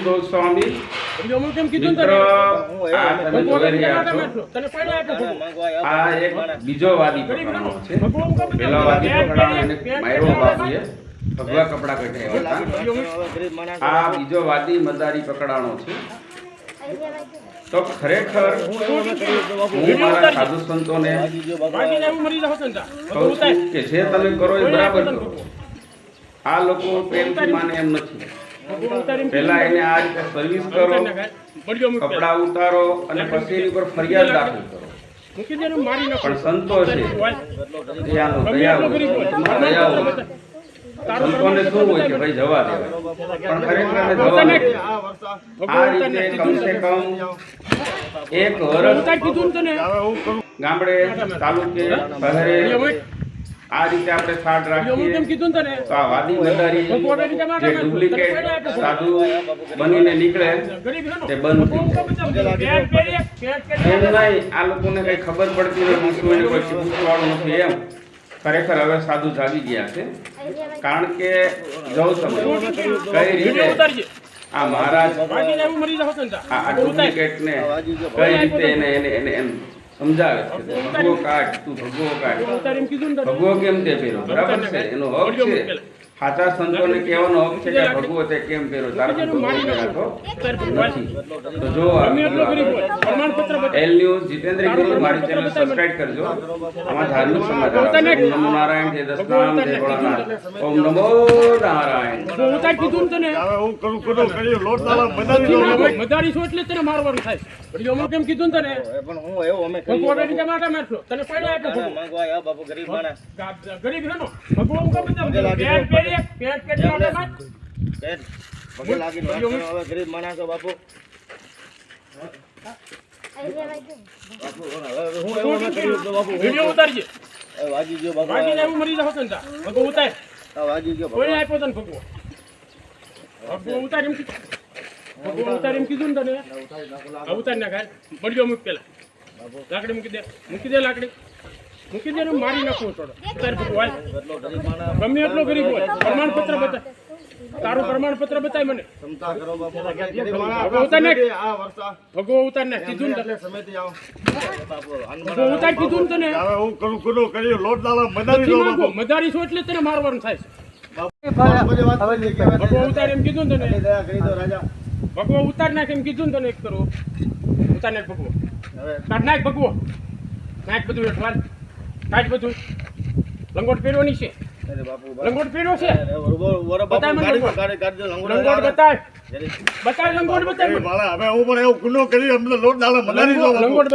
ગોસ્વામી આ એક બીજો વાદી પકડવાનો છે. પેલો વાદી પકડાણો એને માયરો બાપુએ ભગવા કપડા કઢાવ્યા આ બીજો વાદી મદારી પકડાણો છે. તો ખરેખર હું મારા સાધુ સંતોને કે જે તમે કરો એ બરાબર કરો. આ લોકો પ્રેમથી માને એમ નથી પહેલા એને આ રીતે સર્વિસ કરો કપડા ઉતારો અને પછી એની પર ફરિયાદ દાખલ કરો પણ સંતો છે છે. છે. સંતોને શું હોય કે ભાઈ જવા દેવાય પણ ખરેખર જવા. આ રીતે કમસે કમ એક વર્ષ ગામડે તાલુકે શહેરે આ રીતે આપણે સાડ રાખીએ. તો આ વાદી મદારી જે ડુપ્લિકેટ સાધુ બનીને નીકળે તે બંધ એમ નહીં આ લોકોને કઈ ખબર પડતી નથી શું એને કોઈ પૂછવાળું નથી એમ. ખરેખર હવે સાધુ જાગી ગયા છે. કારણ કે જવું તમે. કઈ રીતે? આ મહારાજ આ આ ડુપ્લિકેટ ને કઈ રીતે એને એને એને એમ સમજાવે છે. ભગવો કાઢ તું ભગવો કાઢ. ભગવો કેમ તે પહેરો બરાબર છે એનો હક છે. સાચા સંતોને કહેવાનો હક છે કે ભગવતે કેમ પહેરો તારે તો નથી. તો જો એલ ન્યૂઝ જીતેન્દ્ર ગુરુ મારી ચેનલ સબસ્ક્રાઇબ કરજો. આમાં ધાર્મિક સમાચાર ઓમ નમો નારાયણ જય દસનામ જય ભોળાનાથ. ઓમ નમો નારાયણ. હવે હું કરું કરું કરી લોટ દાવા બધાની લો બાપુ. મદારી છો એટલે તને મારવાનું થાય. પણ અમે કેમ કીધું ને તને. પણ હું એવો અમે ભગવાન રીતે માટે મારશો. તને પડ્યા આવ્યા બાપુ ગરીબ માણસ. ગરીબ હેનો ભગવાન કામ બધા ગરીબ માણસો બાપુ. વાગી ગયો બાપુ. મરી જાવ ને ઉતાર. આ ગયો કોઈ આપ્યો તને ભગવાન ભગવાન ઉતાર એમ કીધું. ઉતાર. એમ કીધું ને તને? ઉતાર નાખ બળ્યો મૂક પેલા. લાકડી મૂકી દે. મૂકી દે લાકડી. મૂકી દે મારી નાખવું થોડો એટલો ગરીબ ગમે એટલો ગરીબ હોય પ્રમાણપત્ર બતા તારું પ્રમાણપત્ર બતાય મને ભગવો ઉતાર નાખ કીધું ને. બાપુ ભગવો ઉતાર કીધું ને તને હવે હું કરું કરું કર્યું લોટ બધાની નથી લો મદારી છો એટલે તને મારવાનું થાય છે ભગવો ઉતાર એમ કીધું ને તને ભગવો ઉતાર નાખ એમ કીધું ને તને એક કરો ઉતાર નાખ ભગવો હવે કાઢ નાખ ભગવો નાખ બધું હેઠવાલ કાઢ બધું લંગોટ પહેરવાની છે. લંગોટ પહેર્યો છે? બતાય મને લંગોટ. બતાય. બતાય લંગોટ બતાય હવે હું પણ એવો ગુનો કરી અમને લોટ દાડા બધાની લંગોટ